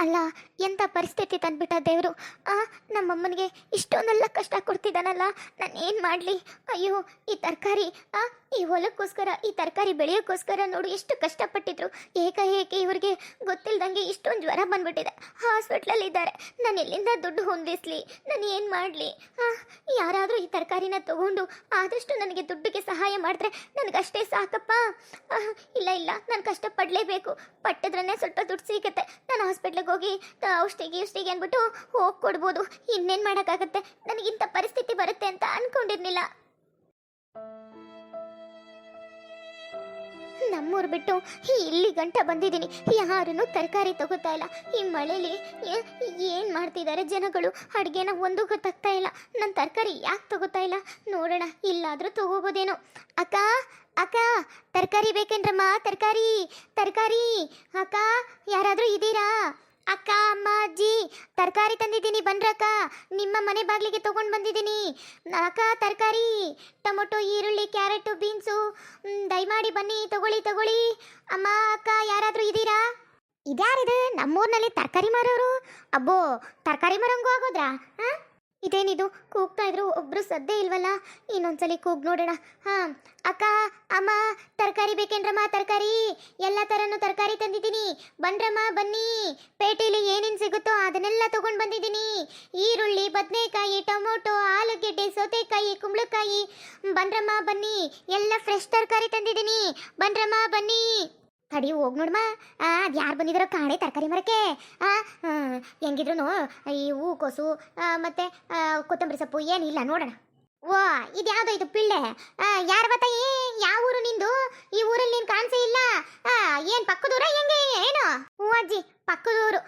ಅಲ್ಲ ಎಂಥ ಪರಿಸ್ಥಿತಿ ತಂದ್ಬಿಟ್ಟ ದೇವರು? ಆ ನಮ್ಮಮ್ಮನಿಗೆ ಇಷ್ಟೊಂದೆಲ್ಲ ಕಷ್ಟ ಕೊಡ್ತಿದ್ದಾನಲ್ಲ ನಾನು ಏನು ಮಾಡಲಿ? ಅಯ್ಯೋ ಈ ತರಕಾರಿ ಆ ಈ ಹೊಲಕ್ಕೋಸ್ಕರ ಈ ತರಕಾರಿ ಬೆಳೆಯೋಕ್ಕೋಸ್ಕರ ನೋಡು ಎಷ್ಟು ಕಷ್ಟಪಟ್ಟಿದ್ರು. ಏಕಾಏಕಿ ಇವ್ರಿಗೆ ಗೊತ್ತಿಲ್ದಂಗೆ ಇಷ್ಟೊಂದು ಜ್ವರ ಬಂದ್ಬಿಟ್ಟಿದೆ. ಹಾಸ್ಪಿಟ್ಲಲ್ಲಿ ಇದ್ದಾರೆ ನಾನು ಎಲ್ಲಿಂದ ದುಡ್ಡು ಹೊಂದಿಸ್ಲಿ? ನಾನು ಏನು ಮಾಡಲಿ? ಯಾರಾದರೂ ಈ ತರಕಾರಿನ ತಗೊಂಡು ಆದಷ್ಟು ನನಗೆ ದುಡ್ಡಿಗೆ ಸಹಾಯ ಮಾಡಿದ್ರೆ ನನಗಷ್ಟೇ ಸಾಕಪ್ಪ. ಆ, ಇಲ್ಲ ಇಲ್ಲ ನಾನು ಕಷ್ಟಪಡಲೇಬೇಕು. ಪಟ್ಟಿದ್ರೇ ಸ್ವಲ್ಪ ದುಡ್ಡು ಸಿಗುತ್ತೆ. ನಾನು ಹಾಸ್ಪಿಟ್ಲಿಗೆ ಹೋಗಿ ಔಷಧಿಗೆ ಔಷಧಿಗೆ ಅಂದ್ಬಿಟ್ಟು ಹೋಗಿ ಕೊಡ್ಬೋದು. ಇನ್ನೇನು ಮಾಡೋಕ್ಕಾಗತ್ತೆ? ನನಗಿಂಥ ಪರಿಸ್ಥಿತಿ ಬರುತ್ತೆ ಅಂತ ಅನ್ಕೊಂಡಿರ್ಲಿಲ್ಲ. ನಮ್ಮೂರು ಬಿಟ್ಟು ಇಲ್ಲಿ ಗಂಟ ಬಂದಿದ್ದೀನಿ. ಯಾರೂ ತರಕಾರಿ ತಗೋತಾ ಇಲ್ಲ. ಈ ಮಳೇಲಿ ಏನು ಮಾಡ್ತಿದ್ದಾರೆ ಜನಗಳು? ಅಡುಗೆನ ಒಂದು ಗೊತ್ತಾಗ್ತಾ ಇಲ್ಲ. ನನ್ನ ತರಕಾರಿ ಯಾಕೆ ತಗೋತಾ ಇಲ್ಲ? ನೋಡೋಣ, ಇಲ್ಲಾದರೂ ತಗೋಬೋದೇನೋ. ಅಕ್ಕ ಅಕ್ಕ, ತರಕಾರಿ ಬೇಕೇನ್ರಮ್ಮ? ತರಕಾರಿ ತರಕಾರಿ. ಅಕ್ಕ, ಯಾರಾದರೂ ಇದ್ದೀರಾ ಅಕ್ಕ, ಅಮ್ಮ, ಅಜ್ಜಿ, ತರಕಾರಿ ತಂದಿದ್ದೀನಿ. ಬನ್ರಕ್ಕ ನಿಮ್ಮ ಮನೆ ಬಾಗಿಲಿಗೆ ತಗೊಂಡು ಬಂದಿದ್ದೀನಿ. ಅಕ್ಕ, ತರಕಾರಿ, ಟೊಮೊಟೊ, ಈರುಳ್ಳಿ, ಕ್ಯಾರೆಟು, ಬೀನ್ಸು ದಯಮಾಡಿ ಬನ್ನಿ, ತಗೊಳ್ಳಿ ತಗೊಳ್ಳಿ. ಅಮ್ಮ, ಅಕ್ಕ, ಯಾರಾದರೂ ಇದ್ದೀರಾ ಇದ್ಯಾರಿದು? ನಮ್ಮೂರಿನಲ್ಲಿ ತರಕಾರಿ ಮಾರೋರು? ಅಬ್ಬೋ, ತರಕಾರಿ ಮಾರೋಂಗೂ ಆಗೋದ್ರಾ? ಹಾಂ? ಇದೇನಿದು? ಕೂಗ್ತಾ ಇದ್ರು ಒಬ್ರು ಸದ್ದೇ ಇಲ್ವಲ್ಲ? ಇನ್ನೊಂದ್ಸಲಿ ಕೂಗ್ ನೋಡೋಣ. ಹಾ, ಅಕ್ಕ, ಅಮ್ಮ, ತರಕಾರಿ ಬೇಕೇನ್ರಮ್ಮ, ತರಕಾರಿ? ಎಲ್ಲ ಥರನೂ ತರಕಾರಿ ತಂದಿದ್ದೀನಿ. ಬನ್ರಮ್ಮ, ಬನ್ನಿ. ಪೇಟೆಯಲ್ಲಿ ಏನೇನು ಸಿಗುತ್ತೋ ಅದನ್ನೆಲ್ಲ ತಗೊಂಡು ಬಂದಿದ್ದೀನಿ. ಈರುಳ್ಳಿ, ಬದನೆಕಾಯಿ, ಟೊಮೊಟೊ, ಆಲೂಗೆಡ್ಡೆ, ಸೌತೆಕಾಯಿ, ಕುಂಬಳಕಾಯಿ. ಬನ್ರಮ್ಮ, ಬನ್ನಿ. ಎಲ್ಲ ಫ್ರೆಶ್ ತರಕಾರಿ ತಂದಿದ್ದೀನಿ. ಬನ್ರಮ್ಮ, ಬನ್ನಿ. ತಡಿ, ಹೋಗ್ ನೋಡಮ್ಮ ಅದು ಯಾರು ಬಂದಿದ್ರೋ ಕಾಣೆ ತರಕಾರಿ ಮರಕ್ಕೆ. ಹೆಂಗಿದ್ರು ಈ ಹೂಕೋಸು ಮತ್ತೆ ಕೊತ್ತಂಬರಿ ಸೊಪ್ಪು ಏನಿಲ್ಲ ನೋಡೋಣ. ಓ, ಇದ್ಯಾವುದೋ ಇದು ಪಿಳ್ಳೆ? ಯಾರ ಬತ್ತಾಯಿ ಯಾವ ಊರು ನಿಂದು? ಈ ಊರಲ್ಲಿ ನೀನು ಕಾಣಿಸೇ ಇಲ್ಲ. ಏನ್ ಪಕ್ಕದೂರ ಹೆಂಗೆ? ಅಜ್ಜಿ, ಪಕ್ಕದೂರು.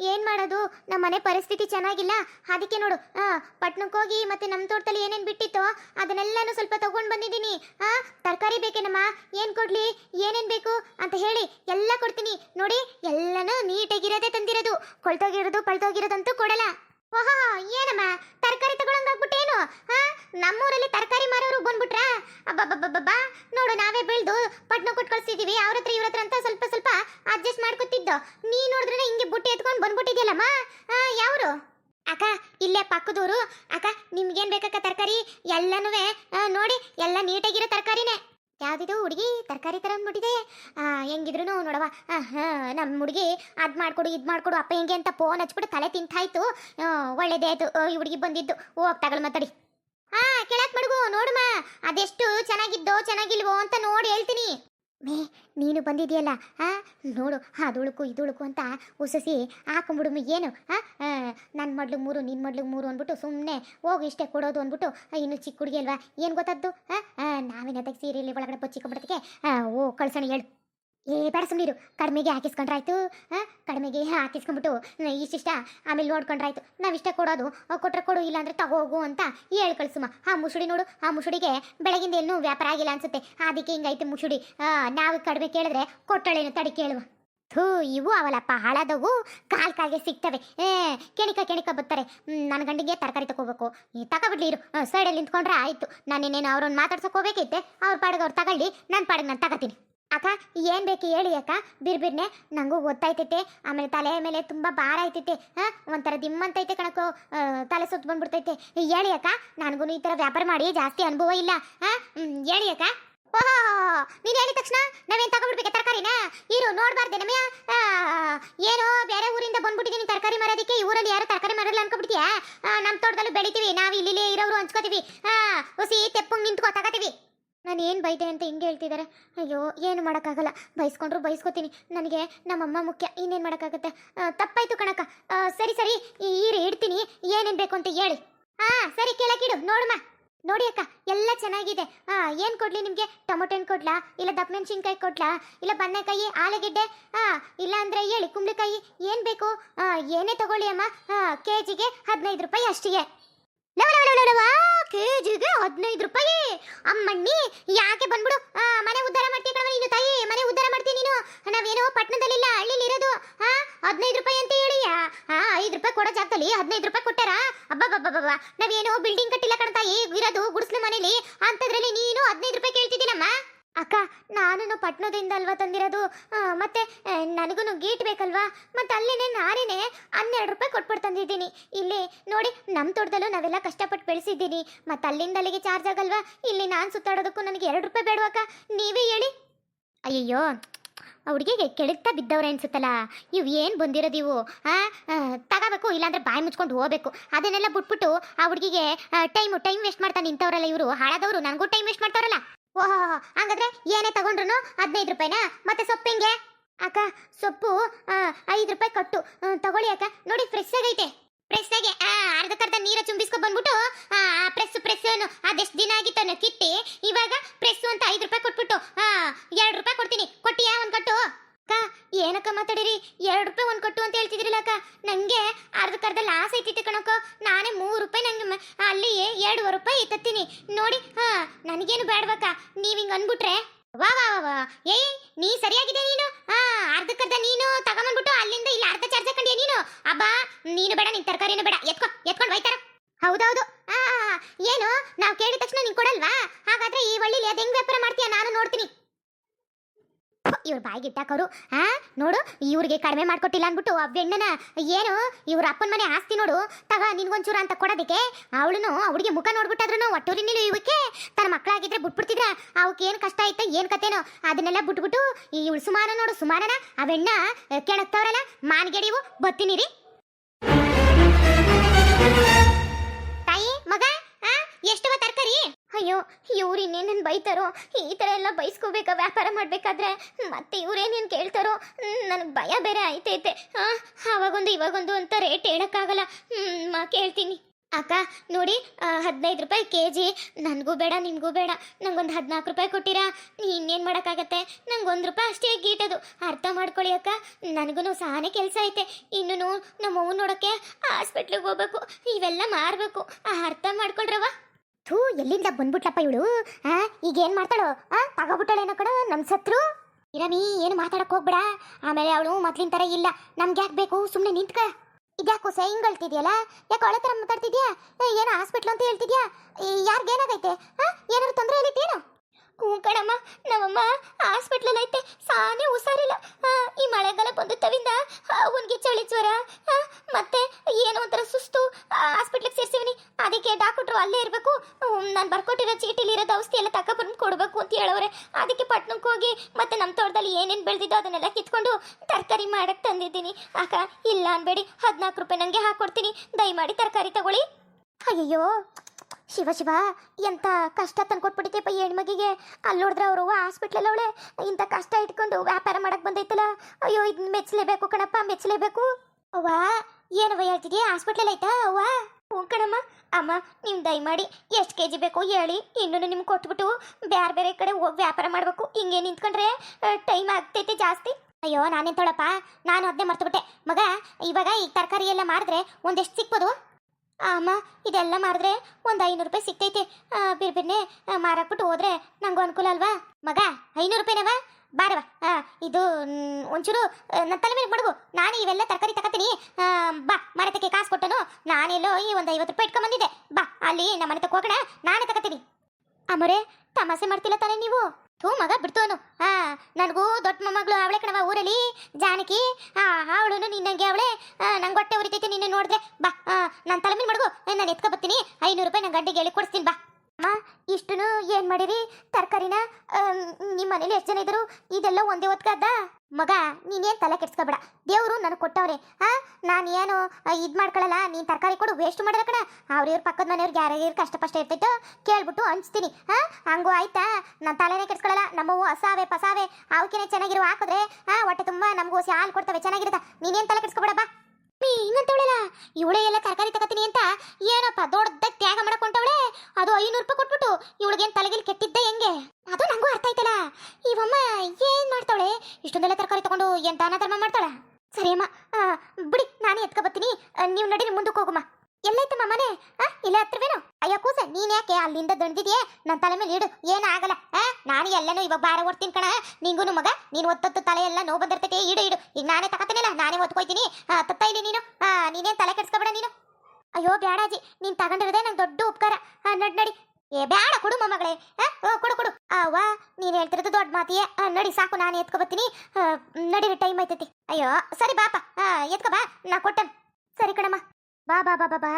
ಏನ್ ಮಾಡೋದು? ನಮ್ಮ ಮನೆ ಪರಿಸ್ಥಿತಿ ಚೆನ್ನಾಗಿಲ್ಲ. ಅದಕ್ಕೆ ನೋಡು. ಆ ಪಟ್ಟಣಕ್ಕೆ ಹೋಗಿ ಮತ್ತೆ ನಮ್ಮ ತೋಟದಲ್ಲಿ ಏನೇನು ಬಿಟ್ಟಿತ್ತೋ ಅದನ್ನೆಲ್ಲನೂ ಸ್ವಲ್ಪ ತಗೊಂಡು ಬಂದಿದ್ದೀನಿ. ಆ, ತರಕಾರಿ ಬೇಕೇನಮ್ಮ? ಏನು ಕೊಡ್ಲಿ? ಏನೇನು ಬೇಕು? ಅಂತ ಹೇಳಿ ಎಲ್ಲ ಕೊಡ್ತೀನಿ. ನೋಡಿ, ಎಲ್ಲನೂ ನೀಟಾಗಿರೋದೇ ತಂದಿರೋದು. ಕೊಳ್ತೋಗಿರೋದು, ಪಳ್ತೋಗಿರೋದಂತೂ ಕೊಡಲ್ಲ. ಓಹೋ, ಏನಮ್ಮ? ತರಕಾರಿ ತಗೊಳಂಗಾಗ್ಬಿಟ್ಟೇನು? ಹಾ ನಮ್ಮೂರಲ್ಲಿ ತರಕಾರಿ ಮಾರೋರು ಬಂದ್ಬಿಟ್ರಾ? ಅಬ್ಬಬ್ಬಬ್ಬಬ್ಬಾ ನೋಡು, ನಾವೇ ಬೆಳೆದು ಪಟ್ನ ಕೊಟ್ಟು ಕಳ್ಸಿದೀವಿ. ಅವ್ರ ಹತ್ರ, ಇವ್ರ ಹತ್ರ ಅಂತ ಸ್ವಲ್ಪ ಸ್ವಲ್ಪ ಅಡ್ಜಸ್ಟ್ ಮಾಡ್ಕೊತಿದ್ದು. ನೀ ನೋಡಿದ್ರೆ ಹಿಂಗೆ ಬುಟ್ಟಿ ಎತ್ಕೊಂಡು ಬಂದ್ಬಿಟ್ಟಿದ್ಯಲ್ಲಮ್ಮ? ಯಾವ್ರು? ಅಕ್ಕ, ಇಲ್ಲೇ ಪಕ್ಕದೂರು. ಅಕ್ಕ, ನಿಮ್ಗೇನ್ ಬೇಕಕ್ಕ ತರಕಾರಿ? ಎಲ್ಲನೂ ನೋಡಿ, ಎಲ್ಲ ನೀಟಾಗಿರೋ ತರಕಾರಿನೇ. ಯಾವ್ದಿದು? ಹುಡುಗಿ, ತರಕಾರಿ ತರ ಅಂದ್ಬಿಟ್ಟಿದೆ. ಹೆಂಗಿದ್ರು ನೋಡವ ನಮ್ಮ ಹುಡುಗಿ ಅದು ಮಾಡ್ಕೊಡು, ಇದ್ ಮಾಡ್ಕೊಡು. ಅಪ್ಪ ಹೆಂಗೆ ಅಂತ ಫೋನ್ ಹಚ್ಬಿಟ್ಟು ತಲೆ ತಿಂತಾಯ್ತು. ಒಳ್ಳೇದೇ ಆಯಿತು. ಈ ಹುಡುಗಿ ಬಂದಿದ್ದು. ಹೋಗ್ ಮಾತಾಡಿ ಹಾ, ಕೆಳಕ್ ಮಡಗು, ನೋಡುಮ, ಅದೆಷ್ಟು ಚೆನ್ನಾಗಿದ್ದೋ, ಚೆನ್ನಾಗಿಲ್ವೋ ಅಂತ ನೋಡಿ ಹೇಳ್ತೀನಿ. ಮೇ, ನೀನು ಬಂದಿದೆಯಲ್ಲ, ಆ, ನೋಡು, ಅದುಳುಕು, ಇದುಳುಕು ಅಂತ ಉಸಸಿ ಹಾಕೊಂಬಿಡುಮ ಏನು, ಆ ನನ್ನ ಮಡ್ಲು ಮೂರು ನಿನ್ನ ಮಡ್ಲು ಮೂರು ಅಂದ್ಬಿಟ್ಟು ಸುಮ್ಮನೆ ಹೋಗಿ, ಇಷ್ಟೇ ಕೊಡೋದು ಅಂದ್ಬಿಟ್ಟು ಇನ್ನು ಚಿಕ್ಕ ಹುಡುಗಿ ಅಲ್ವಾ, ಏನು ಗೊತ್ತದ್ದು ನಾವಿನ ಸೀರೆಯಲ್ಲಿ ಒಳಗಡೆ ಬಚ್ಚಿಕೊಂಬಿಡೋದಕ್ಕೆ ಓ, ಕಳ್ಸೋಣ, ಹೇಳು. ಏ, ಬೇಡ ಸುಮ್ಮನಿರು ಕಡಿಮೆಗೆ ಹಾಕಿಸ್ಕೊಂಡ್ರಾಯ್ತು ಕಡಿಮೆಗೆ ಹಾಕಿಸ್ಕೊಂಡ್ಬಿಟ್ಟು ಇಷ್ಟಿಷ್ಟ ಆಮೇಲೆ ನೋಡ್ಕೊಂಡ್ರಾಯ್ತು. ನಾವಿಷ್ಟ ಕೊಡೋದು ಕೊಟ್ಟರೆ ಕೊಡು, ಇಲ್ಲಾಂದ್ರೆ ತಗೋಗು ಅಂತ ಹೇಳಿ ಕಳಿಸುಮ ಆ ಮುಸುಡಿ ನೋಡು. ಆ ಮುಸುಡಿಗೆ ಬೆಳಗಿಂದ ಏನೂ ವ್ಯಾಪಾರ ಆಗಿಲ್ಲ ಅನ್ಸುತ್ತೆ. ಅದಕ್ಕೆ ಹಿಂಗೈತೆ ಮುಸುಡಿ. ನಾವು ಕಡಿಮೆ ಕೇಳಿದ್ರೆ ಕೊಟ್ಟಳೇನು ತಡಿ ಕೇಳುವ. ಥೂ, ಇವು ಅವಲಪ್ಪ ಹಾಳಾದವು ಕಾಲ್ ಕಾಲಿಗೆ ಸಿಗ್ತವೆ. ಏ, ಕೆಣಿಕ ಕೆಣಿಕ ಬರ್ತಾರೆ ನನ್ನ ಗಂಡಿಗೆ ತರಕಾರಿ ತಗೋಬೇಕು. ಈ, ತಗೊಬಿಡ್ಲಿ ಇರು. ಸೈಡಲ್ಲಿ ನಿಂತ್ಕೊಂಡ್ರೆ ಆಯ್ತು. ನಾನೇನೇನು ಅವ್ರನ್ನ ಮಾತಾಡ್ಸೋಕೆ ಹೋಗ್ಬೇಕೈತೆ? ಅವ್ರ ಪಾಡಿಗೆ ಅವ್ರು ತಗೊಳ್ಳಿ. ನನ್ನ ಪಾಡಿಗೆ ನಾನು ತಗೋತೀನಿ. ಅಕ್ಕ ಏನು ಬೇಕು ಹೇಳಿ ಅಕ್ಕ. ಬಿರ್ಬಿರ್ನೆ ನನಗೂ ಗೊತ್ತಾಯ್ತೈತೆ ಆಮೇಲೆ ತಲೆ ಮೇಲೆ ತುಂಬ ಭಾರ ಆಯ್ತೈತೆ. ಹಾಂ? ಒಂಥರ ದಿಮ್ಮಂತೈತೆ ಕಣಕೋ ಆ, ತಲೆ ಸುತ್ತ ಬಂದ್ಬಿಡ್ತೈತೆ. ಹೇಳಿ ಅಕ್ಕ ನನಗೂ ಈ ಥರ ವ್ಯಾಪಾರ ಮಾಡಿ ಜಾಸ್ತಿ ಅನುಭವ ಇಲ್ಲ. ಹಾಂ? ಹೇಳಿ ಅಕ್ಕ. ಓಹೋ ನೀನು ಹೇಳಿದ ತಕ್ಷಣ ನಾವೇನು ತಗೊಬಿಡ್ಬೇಕು? ತರಕಾರಿನ? ಇರು ನೋಡ್ಬಾರ್ದೆ ನಮ್ಯ. ಏನು ಬೇರೆ ಊರಿಂದ ಬಂದ್ಬಿಟ್ಟಿದ್ದೀನಿ ತರಕಾರಿ ಮಾರೋದಕ್ಕೆ. ಈ ಊರಲ್ಲಿ ಯಾರು ತರಕಾರಿ ಮಾರಲ್ಲ ಅನ್ಕೊಬಿಡ್ತೀಯಾ? ನಮ್ಮ ತೋಟದಲ್ಲೂ ಬೆಳಿತೀವಿ. ನಾವು ಇಲ್ಲಿ ಇರೋರು ಹಂಚ್ಕೋತೀವಿ. ಹುಸಿ ತೆಪ್ಪಂಗೆ ನಿಂತ್ಕೋ ತಗೋತೀವಿ. ನಾನು ಏನು ಬೈದೆ ಅಂತ ಹಿಂಗೆ ಹೇಳ್ತಿದ್ದಾರೆ ಅಯ್ಯೋ, ಏನು ಮಾಡೋಕ್ಕಾಗಲ್ಲ. ಬೈಸ್ಕೊಂಡ್ರು ಬೈಸ್ಕೊತೀನಿ. ನನಗೆ ನಮ್ಮಮ್ಮ ಮುಖ್ಯ. ಇನ್ನೇನು ಮಾಡೋಕ್ಕಾಗತ್ತೆ? ತಪ್ಪಾಯ್ತು ಕಣಕ್ಕ. ಸರಿ ಸರಿ. ಈರಿ ಇಡ್ತೀನಿ. ಏನೇನು ಬೇಕು ಅಂತ ಹೇಳಿ. ಹಾಂ ಸರಿ, ಕೆಳಗಿಡು. ನೋಡಮ್ಮ. ನೋಡಿ ಅಕ್ಕ, ಎಲ್ಲ ಚೆನ್ನಾಗಿದೆ. ಹಾಂ ಏನು ಕೊಡಲಿ ನಿಮಗೆ? ಟೊಮೊಟೊ ಹಣ್ಣು ಕೊಡ್ಲಾ? ಇಲ್ಲ ದಪ್ಪ ಮೆಣಸಿನ್ಕಾಯಿ ಕೊಡ್ಲಾ? ಇಲ್ಲ ಬಣ್ಣಕಾಯಿ ಆಲೂಗೆಡ್ಡೆ? ಹಾಂ ಇಲ್ಲ ಅಂದರೆ ಹೇಳಿ, ಕುಂಬಳಕಾಯಿ. ಏನು ಬೇಕು? ಹಾಂ ಏನೇ ತಗೊಳ್ಳಿ ಅಮ್ಮ. ಹಾಂ ಕೆ ಜಿಗೆ ಹದಿನೈದು ರೂಪಾಯಿ ಅಷ್ಟಿಗೆ. ಲವ ಕೆಜಿಗೆ ಹದಿನೈದು ರೂಪಾಯಿ. ಅಮ್ಮಣ್ಣಿ, ಯಾಕೆ ಬಂದ್ಬಿಡು? ಮನೆ ಉದ್ಧಾರ ಮಾಡ್ತೀಯ ಕಣವ ನೀನು ತಾಯಿ, ಮನೆ ಉದ್ಧಾರ ಮಾಡ್ತೀನಿ ನೀನು. ನಾವೇನೋ ಪಟ್ಟಣದಲ್ಲಿಲ್ಲ ಹಳ್ಳಿಲಿ ಇರೋದು. ಹಾ ಹದಿನೈದು ರೂಪಾಯಿ ಅಂತ ಹೇಳಿ. ಹಾ ಐದು ರೂಪಾಯಿ ಕೊಡೋ ಜಾಗದಲ್ಲಿ ಹದಿನೈದು ರೂಪಾಯಿ ಕೊಟ್ಟಾರ? ಅಬ್ಬಬ್ಬಬ್ಬಬ್ಬ, ನಾವೇನೋ ಬಿಲ್ಡಿಂಗ್ ಕಟ್ಟಿಲ್ಲ ಕಣ ತಾಯಿ, ಇರೋದು ಗುಡಿಸ್ಲು ಮನೇಲಿ. ಅಂತದ್ರಲ್ಲಿ ನೀನು ಹದಿನೈದು ರೂಪಾಯಿ ಅಕ್ಕ ನಾನು ಪಟ್ನದಿಂದ ಅಲ್ವಾ ತಂದಿರೋದು? ಮತ್ತೆ ನನಗೂ ಗೀಟ್ ಬೇಕಲ್ವಾ? ಮತ್ತೆ ಅಲ್ಲಿನೇ ನಾನೇನೆ ಹನ್ನೆರಡು ರೂಪಾಯಿ ಕೊಟ್ಬಿಟ್ಟು ತಂದಿದ್ದೀನಿ. ಇಲ್ಲಿ ನೋಡಿ ನಮ್ಮ ತೋಟದಲ್ಲೂ ನಾವೆಲ್ಲ ಕಷ್ಟಪಟ್ಟು ಬೆಳೆಸಿದ್ದೀನಿ. ಮತ್ತೆ ಅಲ್ಲಿಂದ ಅಲ್ಲಿಗೆ ಚಾರ್ಜ್ ಆಗಲ್ವಾ? ಇಲ್ಲಿ ನಾನು ಸುತ್ತಾಡೋದಕ್ಕೂ ನನಗೆ ಎರಡು ರೂಪಾಯಿ ಬೇಡವಾಕ? ನೀವೇ ಹೇಳಿ. ಅಯ್ಯಯ್ಯೋ, ಹುಡುಗಿಗೆ ಕೆಳಗ್ತಾ ಬಿದ್ದವ್ರೆ ಅನ್ಸುತ್ತಲ್ಲ? ಇವು ಏನು ಬಂದಿರೋದು ಇವು? ತಗೋಬೇಕು, ಇಲ್ಲಾಂದ್ರೆ ಬಾಯಿ ಮುಚ್ಕೊಂಡು ಹೋಗ್ಬೇಕು. ಅದನ್ನೆಲ್ಲ ಬಿಟ್ಬಿಟ್ಟು ಆ ಹುಡುಗಿಗೆ ಟೈಮು ಟೈಮ್ ವೇಸ್ಟ್ ಮಾಡ್ತಾನೆ ನಿಂತವ್ರಲ್ಲ ಇವರು? ಹಾಳಾದವರು? ನನಗೂ ಟೈಮ್ ವೇಸ್ಟ್ ಮಾಡ್ತಾರಲ್ಲ ಓಹೋ, ಹಂಗಾದ್ರೆ ಏನೇ ತಗೊಂಡ್ರು ಹದಿನೈದು ರೂಪಾಯಿನಾ? ಮತ್ತೆ ಸೊಪ್ಪಿಂಗೆ ಅಕ್ಕ, ಸೊಪ್ಪು ಐದು ರೂಪಾಯಿ ಕಟ್ಟು. ತಗೊಳ್ಳಿ ಅಕ್ಕ. ನೋಡಿ ಫ್ರೆಶ್ ಆಗೈತೆ. ಫ್ರೆಶ್ ಆಗಿ ಅರ್ಧಕ್ಕರ್ಧ ನೀರ ಚುಂಬಿಸ್ಕೊ ಬಂದ್ಬಿಟ್ಟು ಪ್ರೆಸ್ ಪ್ರೆಸ್ ಅದೆಷ್ಟು ದಿನ ಆಗಿತ್ತು ಕಿತ್ತಿ, ಇವಾಗ ಪ್ರೆಸ್ ಅಂತ ಐದು ರೂಪಾಯಿ ಕೊಟ್ಬಿಟ್ಟು ಎರಡು ರೂಪಾಯಿ ಕೊಡ್ತೀನಿ. ಕೊಟ್ಟಿಯಾ ಒಂದು ಕಟ್ಟು? ಅಕ್ಕ, ಏನಕ್ಕ ಮಾತಾಡಿರಿ? ಎರಡು ರೂಪಾಯಿ ಒಂದು ಕೊಟ್ಟು ಅಂತ ಹೇಳ್ತಿದ್ರಲ್ಲ ಅಕ್ಕ. ನಂಗೆ ಅರ್ಧಕ್ಕರ್ಧ ಲಾಸ್ ಐತಿತ್ತು ಕಣಕ್ಕ. ನಾನೇ ಮೂರು ರೂಪಾಯಿ ನಂಗೆ ಅಲ್ಲಿ ಎರಡೂವರೆ ರೂಪಾಯಿ ತತ್ತೀನಿ ನೋಡಿ, ಹಾ, ನನಗೇನು ಬೇಡವಕ್ಕ ನೀವು ಹಿಂಗೆ ಅಂದ್ಬಿಟ್ರೆ ವಾ ವಾ ವಾ ಏಯ್, ನೀ ಸರಿಯಾಗಿದೆ ನೀನು? ಹಾ, ಅರ್ಧಕ್ಕರ್ಧ ನೀನು ತಗೊಂಬಂದ್ಬಿಟ್ಟು ಅಲ್ಲಿಂದ ಇಲ್ಲಿ ಅರ್ಧ ಚಾರ್ಜ್ ಹಾಕೊಂಡಿಯ ನೀನು? ಅಬ್ಬಾ, ನೀನು ಬೇಡ, ನಿನ್ ತರಕಾರಿನೂ ಬೇಡ. ಎತ್ಕೊ, ಎತ್ಕೊಂಡು ಹೋಯ್ತಾರ. ಹೌದೌದು. ಏನು, ನಾವು ಕೇಳಿದ ತಕ್ಷಣ ನೀನ್ ಕೊಡಲ್ವಾ? ಹಾಗಾದ್ರೆ ಈ ಒಳ್ಳಿಲಿ ಅದು ಹೆಂಗ್ ವ್ಯಾಪಾರ ಮಾಡ್ತೀಯ? ನಾನು ನೋಡ್ತೀನಿ. ಇವ್ರ ಬಾಯಿಗೆ ಇಟ್ಟಾಕವ್ರು ಹಾ ನೋಡು, ಇವ್ರಿಗೆ ಕಡಿಮೆ ಮಾಡ್ಕೊಟ್ಟಿಲ್ಲ ಅನ್ಬಿಟ್ಟು ಆ ಬೆಣ್ಣನ, ಏನು, ಇವ್ರ ಅಪ್ಪನ ಮನೆ ಆಸ್ತಿ ನೋಡು, ತಗ ನಿನ್ಗೊಂಚೂರ ಅಂತ ಕೊಡೋದಕ್ಕೆ ಅವಳು ಅವಳಿಗೆ ಮುಖ ನೋಡ್ಬಿಟ್ಟಾದ್ರು ಒಟ್ಟೂರಿ ನಿಲ್ಲು ಇವಕ್ಕೆ ತನ್ನ ಮಕ್ಕಳಾಗಿದ್ರೆ ಬಿಟ್ಬಿಡ್ತಿದ್ರ ಅವಕ್ಕೆ ಏನು ಕಷ್ಟ ಆಯ್ತಾ ಏನು ಕತೆನೋ ಅದನ್ನೆಲ್ಲ ಬಿಟ್ಬಿಟ್ಟು, ಇವಳು ಸುಮಾನ ನೋಡು ಸುಮಾರನ ಆ ಬೆಣ್ಣ, ಕೆಣಕ್ತವ್ರಲ್ಲ, ಮಾನ್ಗೆಡಿವು, ಬತ್ತಿನಿರಿ. ಇನ್ನೇನೇನು ಬೈತಾರೋ, ಈ ಥರ ಎಲ್ಲ ಬೈಸ್ಕೋಬೇಕಾ, ವ್ಯಾಪಾರ ಮಾಡಬೇಕಾದ್ರೆ? ಮತ್ತೆ ಇವ್ರೇನೇನು ಕೇಳ್ತಾರೋ? ನನಗೆ ಭಯ ಬೇರೆ ಆಯ್ತೈತೆ. ಹಾಂ ಅವಾಗೊಂದು ಇವಾಗೊಂದು ಅಂತ ರೇಟ್ ಹೇಳೋಕ್ಕಾಗಲ್ಲ. ಮಾ ಕೇಳ್ತೀನಿ. ಅಕ್ಕ, ನೋಡಿ ಹದಿನೈದು ರೂಪಾಯಿ ಕೆ ಜಿ ನನಗೂ ಬೇಡ ನಿಮಗೂ ಬೇಡ. ನಂಗೊಂದು ಹದಿನಾಲ್ಕು ರೂಪಾಯಿ ಕೊಟ್ಟಿರಾ? ಇನ್ನೇನು ಮಾಡೋಕ್ಕಾಗತ್ತೆ? ನಂಗೆ ಒಂದು ರೂಪಾಯಿ ಅಷ್ಟೇ ಗೀಟದು. ಅರ್ಥ ಮಾಡ್ಕೊಳ್ಳಿ, ಅಕ್ಕ. ನನಗೂ ಸಹನೆ ಕೆಲಸ ಐತೆ. ಇನ್ನೂ ನಮ್ಮ ಅವ್ವ ನೋಡೋಕ್ಕೆ ಹಾಸ್ಪಿಟ್ಲಿಗೆ ಹೋಗ್ಬೇಕು. ಇವೆಲ್ಲ ಮಾರಬೇಕು. ಅರ್ಥ ಮಾಡ್ಕೊಳ್ರವ ಥೂ ಎಲ್ಲಿಂದ ಬಂದ್ಬಿಟ್ಲಪ್ಪ ಇವಳು? ಆ, ಈಗ ಏನ್ ಮಾಡ್ತಾಳೋ? ಆ, ತಗೋಬಿಟ್ಟಾಳೇನೋ ಕಣ ನಮ್ ಸತ್ರು. ಇರಮಿ, ಏನು ಮಾತಾಡಕ್ ಹೋಗ್ಬೇಡ. ಆಮೇಲೆ ಅವಳು ಮೊದ್ಲಿನ ತರ ಇಲ್ಲ. ನಮ್ಗೆ ಯಾಕೆ ಬೇಕು? ಸುಮ್ಮನೆ ನಿಂತ್ಕ. ಇದ್ಯಾಕೋ ಸೈ ಹಿಂಗ್ ಅಳ್ತಿದ್ಯಲ್ಲ ಯಾಕೆ ಒಳ್ಳೆ ಥರ ಮಾತಾಡ್ತಿದ್ಯಾ? ಏನೋ ಹಾಸ್ಪಿಟ್ಲ್ ಅಂತ ಹೇಳ್ತಿದ್ಯಾ? ಯಾರಿಗೇನಾಗೈತೆ ಆ, ಏನಾದ್ರು ತೊಂದರೆ ಆಗೈತೇನೋ ಹ್ಞೂ ಕಣಮ್ಮ, ನಮ್ಮಮ್ಮ ಹಾಸ್ಪಿಟ್ಲಲ್ಲಿ ಐತೆ. ಸಾನೇ ಹುಷಾರಿಲ್ಲ. ಈ ಮಳೆಗಾಲ ಬಂದ ಅವನಿಗೆ ಚಳಿ ಜ್ವರ. ಮತ್ತೆ ಏನೋ ಒಂಥರ ಸುಸ್ತು ಹಾಸ್ಪಿಟ್ಲಿಗೆ ಸೇರ್ಸಿವಿನಿ. ಅದಕ್ಕೆ ಡಾಕ್ಟ್ರು ಅಲ್ಲೇ ಇರಬೇಕು. ನಾನು ಬರ್ಕೊಟ್ಟಿರೋ ಚೀಟಿಲಿ ಇರೋದು ಔಷಧಿ ಎಲ್ಲ ಬಂದು ಕೊಡಬೇಕು ಅಂತ ಹೇಳೋರೆ ಅದಕ್ಕೆ ಪಟ್ಟಣಕ್ಕೆ ಹೋಗಿ ಮತ್ತೆ ನಮ್ಮ ತೋಟದಲ್ಲಿ ಏನೇನು ಬೆಳೆದಿದ್ದೋ ಅದನ್ನೆಲ್ಲ ಕಿತ್ಕೊಂಡು ತರಕಾರಿ ಮಾಡಕ್ಕೆ ತಂದಿದ್ದೀನಿ. ಅಕ್ಕ ಇಲ್ಲ ಅನ್ಬೇಡಿ, ಹದಿನಾಲ್ಕು ರೂಪಾಯಿ ನನಗೆ ಹಾಕ್ಕೊಡ್ತೀನಿ ದಯಮಾಡಿ ತರಕಾರಿ ತಗೊಳ್ಳಿ. ಅಯ್ಯಯ್ಯೋ, ಶಿವ ಶಿವ, ಎಂತ ಕಷ್ಟ ತಂದ್ಕೊಟ್ಬಿಟ್ಟಿದ್ದೆಪ್ಪ ಹೆಣ್ಮಗಿಗೆ. ಅಲ್ಲಿ ನೋಡಿದ್ರೆ ಅವರು ಹಾಸ್ಪಿಟ್ಲಲ್ಲಿ ಅವಳೆ. ಇಂಥ ಕಷ್ಟ ಇಟ್ಕೊಂಡು ವ್ಯಾಪಾರ ಮಾಡಕ್ಕೆ ಬಂದೈತಲ್ಲ. ಅಯ್ಯೋ ಇದನ್ನ ಮೆಚ್ಚಲೇಬೇಕು ಕಣಪ್ಪ ಮೆಚ್ಚಲೇಬೇಕು ಅವ್ವ ಏನವ್ವ ಹೇಳ್ತಿದ್ಯಾ? ಹಾಸ್ಪಿಟ್ಲಲ್ಲಿ ಆಯ್ತಾ? ಅವ್ವ? ಹ್ಞೂ ಕಣಮ್ಮ. ಅಮ್ಮ, ನೀವು ದಯಮಾಡಿ ಎಷ್ಟು ಕೆ ಜಿ ಬೇಕು ಹೇಳಿ. ಇನ್ನೂ ನಿಮ್ಗೆ ಕೊಟ್ಬಿಟ್ಟು ಬೇರೆ ಬೇರೆ ಕಡೆ ಹೋಗಿ ವ್ಯಾಪಾರ ಮಾಡಬೇಕು. ಹಿಂಗೆ ನಿಂತ್ಕೊಂಡ್ರೆ ಟೈಮ್ ಆಗ್ತೈತೆ ಜಾಸ್ತಿ. ಅಯ್ಯೋ ನಾನೇ ತೊಳಪ್ಪ? ನಾನು ಅದನ್ನೇ ಮರ್ತುಬಿಟ್ಟೆ. ಮಗ, ಇವಾಗ ಈ ತರಕಾರಿ ಎಲ್ಲ ಮಾಡಿದ್ರೆ ಒಂದೆಷ್ಟು ಸಿಕ್ಬೋದು ಅಮ್ಮ, ಇದೆಲ್ಲ ಮಾಡಿದ್ರೆ ಒಂದು ಐನೂರು ರೂಪಾಯಿ ಸಿಗ್ತೈತೆ. ಬಿರ್ಬಿರ್ನೆ ಮಾರಾಕ್ಬಿಟ್ಟು ಹೋದ್ರೆ ನಂಗೂ ಅನುಕೂಲ ಅಲ್ವಾ? ಮಗ, ಐನೂರು ರೂಪಾಯಿನವ? ಬಾರವ ಇದು ಒಂಚೂರು ನನ್ನ ತಲೆ ಮೇಲೆ ಮಡಗು. ನಾನು ಇವೆಲ್ಲ ತರಕಾರಿ ತಗೋತೀನಿ ಮನೆತಕ್ಕೆ ಕಾಸು ಕೊಟ್ಟನು, ನಾನೆಲ್ಲೋ ಈ ಒಂದು ಐವತ್ತು ರೂಪಾಯಿ ಇಟ್ಕೊಂಬಂದಿದ್ದೆ ಬಾ, ಅಲ್ಲಿ ನಮ್ಮ ಮನೆ ಹೋಗೋಣ ನಾನೇ ತಗೋತೀನಿ ಅಮ್ಮರೇ ತಮಾಸೆ ಮಾಡ್ತಿಲ್ಲ ತಾನೇ ನೀವು? ಥೂ, ಮಗ ಬಿಡ್ತೋನು ಹಾ ನನಗೂ ದೊಡ್ಡ ಮೊಮ್ಮಗಳು ಅವಳೆ ಕಣವ ಊರಲ್ಲಿ. ಜಾನಕಿ ಅವಳು ನಿನ್ನಂಗೆ ಅವಳೆ. ನಂಗೆ ಹೊಟ್ಟೆ ಉರಿತೈತೆ ನಿನ್ನ ನೋಡಿದ್ರೆ. ಬಾ ನನ್ನ ತಲೆ ಮಡಗು. ನಾನು ಎತ್ಕೊ ಬರ್ತೀನಿ. ಐನೂರು ರೂಪಾಯಿ ನನ್ನ ಗಂಡಿಗೆ ಹೇಳಿ ಕೊಡಿಸ್ತೀನಿ, ಬಾ. ಅಮ್ಮ ಏನ್ ಮಾಡಿರಿ? ತರಕಾರಿನ ನಿಮ್ಮ ಮನೇಲಿ ಎಷ್ಟು ಜನ ಇದ್ರು ಇದೆಲ್ಲ ಒಂದೇ ಹೊತ್ಕದ್ದ? ಮಗ, ನೀನೇನ್ ತಲೆ ಕೆಡ್ಸ್ಕೊಬೇಡ. ದೇವ್ರು ನನಗೆ ಕೊಟ್ಟವ್ರೆ. ಹಾ ನಾನು ಏನು ಇದು ಮಾಡ್ಕೊಳಲ್ಲ? ನೀನ್ ತರಕಾರಿ ಕೊಡು ವೇಸ್ಟ್ ಮಾಡಿದ ಕಣ. ಅವ್ರಿವ್ರ ಪಕ್ಕದ ಮನೆಯವ್ರಿಗೆ ಯಾರ್ಯಾರು ಕಷ್ಟಪಷ್ಟ ಇರ್ತೈತೋ ಕೇಳ್ಬಿಟ್ಟು ಹಂಚ್ತೀನಿ. ಹಾ ಹಂಗೂ ಆಯ್ತಾ? ನಾನು ತಲೆನೇ ಕೆಡ್ಸ್ಕೊಳಲ್ಲ. ನಮ್ಮವು ಹಸಾವೆ, ಪಸಾವೆ ಅವಕ್ಕೇನೆ ಚೆನ್ನಾಗಿರುವ ಹಾಕಿದ್ರೆ ಹಾ ಹೊಟ್ಟೆ ತುಂಬ ನಮಗೂ ಹಾಲು ಕೊಡ್ತವೆ, ಚೆನ್ನಾಗಿರುತ್ತ? ನೀನೇನು ತಲೆ ಕೆಡ್ಸ್ಕೊಬೇಡ ಮೀ ಹಿಂಗಂತವಳಲ್ಲ ಇವಳೆ ಎಲ್ಲ ತರಕಾರಿ ತಗತೀನಿ ಅಂತ ಏನಪ್ಪ ದೊಡ್ಡದಾಗಿ ತ್ಯಾಗ ಮಾಡಕೊಂಡವಳೆ? ಅದು ಐನೂರು ರೂಪಾಯಿ ಕೊಟ್ಬಿಟ್ಟು ಇವಳಿಗೇನು ತಲೆಗಿಲ್ ಕೆಟ್ಟಿದ್ದೆ ಹೆಂಗೆ? ಅದು ನಂಗೂ ಅರ್ಥ ಆಯ್ತಲ್ಲ. ಇವಮ್ಮ ಏನ್ ಮಾಡ್ತಾವಳೆ? ಇಷ್ಟೊಂದೆಲ್ಲ ತರಕಾರಿ ತಗೊಂಡು ಎಂತ ಧರ್ಮ ಮಾಡ್ತಾಳ? ಸರಿ ಅಮ್ಮ ಆ, ಬಿಡಿ ನಾನೇ ಎತ್ಕೊ ಬರ್ತೀನಿ. ನೀವು ನಡೀರಿ ಮುಂದಕ್ಕೆ ಹೋಗಮ್ಮ. ಎಲ್ಲೈತಮ್ಮ ಮನೆ ಆ, ಇಲ್ಲ ಹತ್ರವೇನು? ಅಯ್ಯ, ಕೂಸ, ನೀನ್ ಯಾಕೆ ಅಲ್ಲಿಂದ ದಣ್ದಿದ್ಯೆ? ನನ್ನ ತಲೆ ಮೇಲೆ ಇಡು ಏನಾಗಲ್ಲ ಆ? ನಾನು ಎಲ್ಲನೂ ಇವಾಗ ಬಾರ ಓಡ್ತೀನಿ ಕಣ. ನಿಂಗೂನು ಮಗ, ನೀನು ಒತ್ತೊತ್ತು ತಲೆ ಎಲ್ಲ ನೋವು ಬಂದಿರ್ತೈತೆ, ಇಡು ಇಡು. ಈಗ ನಾನೇ ತಗೋತೀನಿಲ್ಲ ನಾನೇ ಒತ್ಕೊಯ್ತೀನಿ ತತ್ತ ಇಲ್ಲಿ ನೀನು? ನೀನೇನು ತಲೆ ಕೆಡ್ಸ್ಕೊಬೇಡ ನೀನು? ಅಯ್ಯೋ, ಬ್ಯಾಡಾಜಿ, ನೀನ್ ತಗೊಂಡಿರೋದೇ ನಂಗೆ ದೊಡ್ಡ ಉಪಕಾರ. ನಡ್, ನಡಿ. ಏ ಬೇಡ ಕೊಡು ಮೊಮ್ಮಗಳೇ ಕೊಡು ಕೊಡು. ಅವ್ವ, ನೀನ್ ಹೇಳ್ತಿರೋದು ದೊಡ್ಡ ಮಾತಿಯೇ. ನಡಿ, ಸಾಕು, ನಾನು ಎತ್ಕೊಬತ್ತೀನಿ. ನಡೀರಿ, ಟೈಮ್ ಆಯ್ತೈತಿ. ಅಯ್ಯೋ, ಸರಿ ಬಾಪ ಎತ್ಕೊ ಬಾ, ನಾ ಕೊಟ್ಟೆ ಸರಿ ಕಣಮ್ಮ. ಬಾ ಬಾ ಬಾ ಬಾ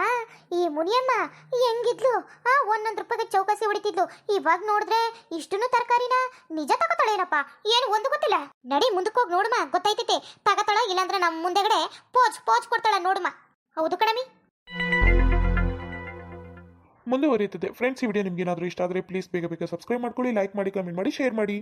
ಈ ಮುನಿಯಮ್ಮ ಹೆಂಗಿದ್ಲು? ಆ, ಒಂದೊಂದು ರೂಪಾಯಿಗೆ ಚೌಕಾಸಿ ಹೊಡಿತಿದ್ಲು. ಇವಾಗ ನೋಡಿದ್ರೆ ಇಷ್ಟನ್ನು ತರಕಾರಿನ ನಿಜ ತಗೋತಾಳೇನಪ್ಪ? ಏನು ಒಂದು ಗೊತ್ತಿಲ್ಲ? ನಡಿ ಮುಂದಕ್ಕೆ ಹೋಗಿ ನೋಡಮ್ಮ ಗೊತ್ತಾಯ್ತೈತೆ. ತಗತಾಳ, ಇಲ್ಲಾಂದ್ರೆ ನಮ್ಮ ಮುಂದೆಗಡೆ ಪೋಚ್ ಪೋಚ್ ಕೊಡ್ತಾಳ ನೋಡಮ್ಮ ಹೌದು ಕಣಮಿ ಮುಂದುವರಿಯುತ್ತದೆ. ಫ್ರೆಂಡ್ಸ್ ಈ ವಿಡಿಯೋ ನಿಮ್ಗೆ ಏನಾದರೂ ಇಷ್ಟ ಆದರೆ ಪ್ಲೀಸ್ ಬೇಗ ಬೇಗ ಸಬ್ಸ್ಕ್ರೈಬ್ ಮಾಡ್ಕೊಳ್ಳಿ ಲೈಕ್ ಮಾಡಿ ಕಮೆಂಟ್ ಮಾಡಿ ಶೇರ್ ಮಾಡಿ.